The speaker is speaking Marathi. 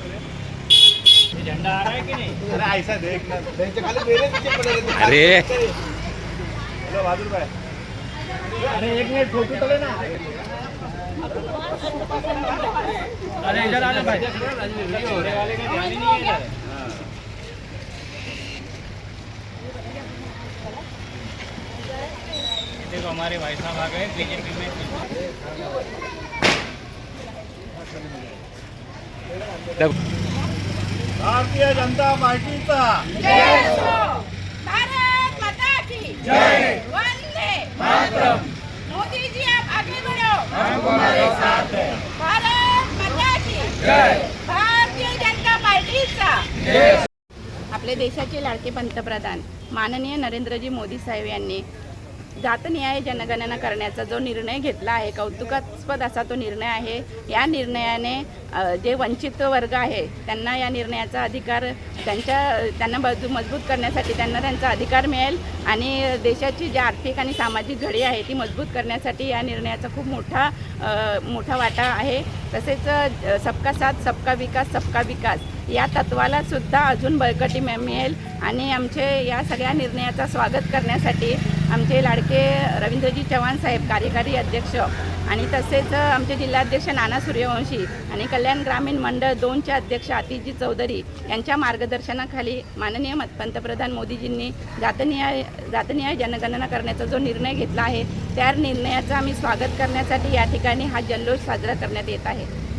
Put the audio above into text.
अरे. अरे. चलो, बहादुर भाई अरे एक मिनट फोटो चले ना अरे. इधर आना भाई छोटे वाले का ध्यान ही नहीं है इधर देखो हमारे भाई साहब आ गए बीजेपी में। जय. भारतीय जनता पार्टीचा। आपले देशाचे लाडके पंतप्रधान माननीय नरेंद्रजी मोदी साहेब यांनी जातनिहाय जनगणना करण्याचा जो निर्णय घेतला आहे कौतुकास्पद असा तो निर्णय आहे. या निर्णयाने जे वंचित वर्ग आहे त्यांना या निर्णयाचा अधिकार त्यांच्या त्यांना बाजू मजबूत करण्यासाठी त्यांना त्यांचा अधिकार मिळेल आणि देशाची जी आर्थिक आणि सामाजिक घडी आहे ती मजबूत करण्यासाठी या निर्णयाचा खूप मोठा मोठा वाटा आहे. तसेच सबका साथ सबका विकास सबका विकास. या तत्वाला सुद्धा अजून बळकटी मिळेल. आणि आमचे या सगळ्या निर्णयाचा स्वागत करण्यासाठी आमचे लाडके रवींद्रजी चव्हाण साहेब कार्यकारी अध्यक्ष आणि तसेच आमचे जिल्हाध्यक्ष नाना सूर्यवंशी आणि कल्याण ग्रामीण मंडळ दोनचे अध्यक्ष आतिजी चौधरी यांच्या मार्गदर्शनाखाली माननीय मत- पंतप्रधान मोदीजींनी जातनिहाय जातनिहाय जनगणना करण्याचा जो निर्णय घेतला आहे त्या निर्णयाचं आम्ही स्वागत करण्यासाठी या ठिकाणी हा जल्लोष साजरा करण्यात येत आहे.